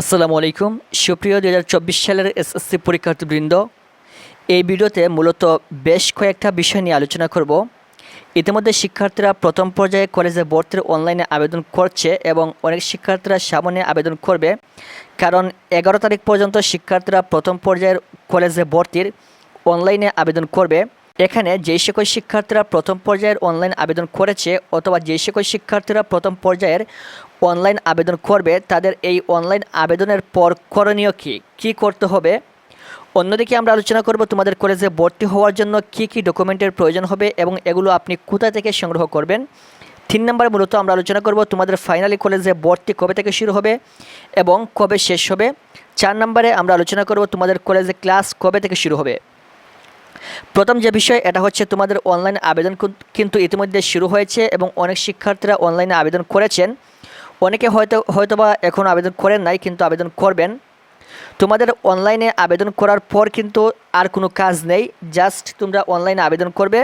আসসালামু আলাইকুম। সুপ্রিয় দু হাজার চব্বিশ সালের এসএসসি পরীক্ষার্থীবৃন্দ, এই ভিডিওতে মূলত বেশ কয়েকটা বিষয় নিয়ে আলোচনা করব। ইতিমধ্যে শিক্ষার্থীরা প্রথম পর্যায়ে কলেজে ভর্তির অনলাইনে আবেদন করছে এবং অনেক শিক্ষার্থীরা সামনে আবেদন করবে। কারণ এগারো তারিখ পর্যন্ত শিক্ষার্থীরা প্রথম পর্যায়ের কলেজে ভর্তির অনলাইনে আবেদন করবে। এখানে যে সকল শিক্ষার্থীরা প্রথম পর্যায়ের অনলাইন আবেদন করেছে অথবা যে সকল শিক্ষার্থীরা প্রথম পর্যায়ের অনলাইন আবেদন করবে, তাদের এই অনলাইন আবেদনের পর করণীয় কী? কী করতে হবে? অন্যদিকে আমরা আলোচনা করব তোমাদের কলেজে ভর্তি হওয়ার জন্য কি কি ডকুমেন্টের প্রয়োজন হবে এবং এগুলো আপনি কোথা থেকে সংগ্রহ করবেন? তিন নম্বরে মূলত আমরা আলোচনা করব তোমাদের ফাইনালি কলেজে ভর্তি কবে থেকে শুরু হবে এবং কবে শেষ হবে? চার নম্বরে আমরা আলোচনা করব তোমাদের কলেজে ক্লাস কবে থেকে শুরু হবে? প্রথম যে বিষয়, এটা হচ্ছে তোমাদের অনলাইন আবেদন কিন্তু ইতিমধ্যে শুরু হয়েছে এবং অনেক শিক্ষার্থীরা অনলাইনে আবেদন করেছেন। অনেকে হয়তো, হয়তোবা এখন আবেদন করেন নাই, কিন্তু আবেদন করবেন। তোমাদের অনলাইনে আবেদন করার পর কিন্তু আর কোনো কাজ নেই জাস্ট তোমরা অনলাইনে আবেদন করবে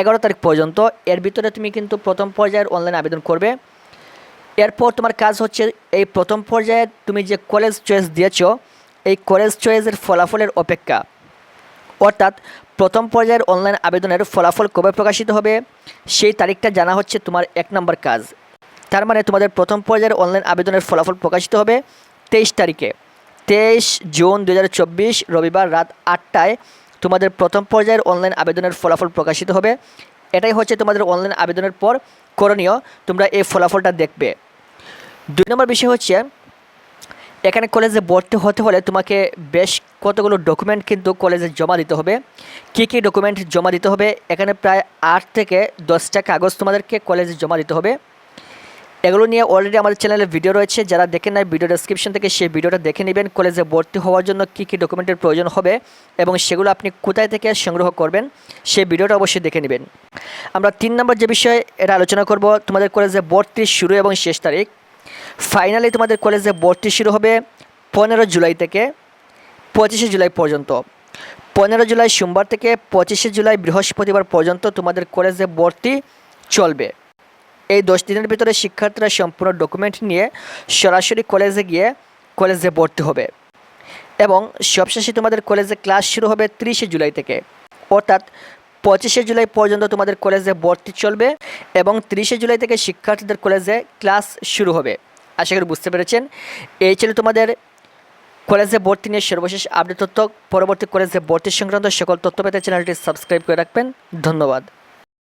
এগারো তারিখ পর্যন্ত। এর ভিতরে তুমি কিন্তু প্রথম পর্যায়ের অনলাইন আবেদন করবে। এরপর তোমার কাজ হচ্ছে এই প্রথম পর্যায়ে তুমি যে কলেজ চয়েস দিয়েছ, এই কলেজ চয়েসের ফলাফলের অপেক্ষা। অর্থাৎ প্রথম পর্যায়ের অনলাইন আবেদনের ফলাফল কবে প্রকাশিত হবে? সেই তারিখটা জানা হচ্ছে তোমার এক নম্বর কাজ। তার মানে তোমাদের প্রথম পর্যায়ের অনলাইন আবেদনের ফলাফল প্রকাশিত হবে তেইশ তারিখে। তেইশ জুন দু হাজার চব্বিশ, রবিবার রাত আটটায় তোমাদের প্রথম পর্যায়ের অনলাইন আবেদনের ফলাফল প্রকাশিত হবে। এটাই হচ্ছে তোমাদের অনলাইন আবেদনের পর করণীয়। তোমরা এই ফলাফলটা দেখবে। দুই নম্বর বিষয় হচ্ছে এখানে কলেজে ভর্তি হতে হলে তোমাকে বেশ কতগুলো ডকুমেন্ট কিন্তু কলেজে জমা দিতে হবে। কী কী ডকুমেন্ট জমা দিতে হবে? এখানে প্রায় আট থেকে দশটা কাগজ তোমাদেরকে কলেজে জমা দিতে হবে। এগুলো নিয়ে অলরেডি আমাদের চ্যানেলে ভিডিও রয়েছে। যারা দেখেন নাই ভিডিও ডেসক্রিপশন থেকে সেই ভিডিওটা দেখে নেবেন। কলেজে ভর্তি হওয়ার জন্য কী কী ডকুমেন্টের প্রয়োজন হবে এবং সেগুলো আপনি কোথায় থেকে সংগ্রহ করবেন, সেই ভিডিওটা অবশ্যই দেখে নেবেন। আমরা তিন নম্বর যে বিষয়ে এটা আলোচনা করব, তোমাদের কলেজে ভর্তির শুরু এবং শেষ তারিখ। ফাইনালি তোমাদের কলেজে ভর্তি শুরু হবে পনেরো জুলাই থেকে পঁচিশে জুলাই পর্যন্ত। পনেরো জুলাই সোমবার থেকে পঁচিশে জুলাই বৃহস্পতিবার পর্যন্ত তোমাদের কলেজে ভর্তি চলবে। এই দশ দিনের ভিতরে শিক্ষার্থীরা সম্পূর্ণ ডকুমেন্ট নিয়ে সরাসরি কলেজে গিয়ে কলেজে ভর্তি হবে। এবং সবশেষে তোমাদের কলেজে ক্লাস শুরু হবে তিরিশে জুলাই থেকে। অর্থাৎ পঁচিশে জুলাই পর্যন্ত তোমাদের কলেজে ভর্তি চলবে এবং তিরিশে জুলাই থেকে শিক্ষার্থীদের কলেজে ক্লাস শুরু হবে। আশা করি বুঝতে পেরেছেন। এই ছিল তোমাদের কলেজে ভর্তি নিয়ে সর্বশেষ আপডেট তথ্য। পরবর্তী কলেজে ভর্তি সংক্রান্ত সকল তথ্য পেতে চ্যানেলটি সাবস্ক্রাইব করে রাখবেন। ধন্যবাদ।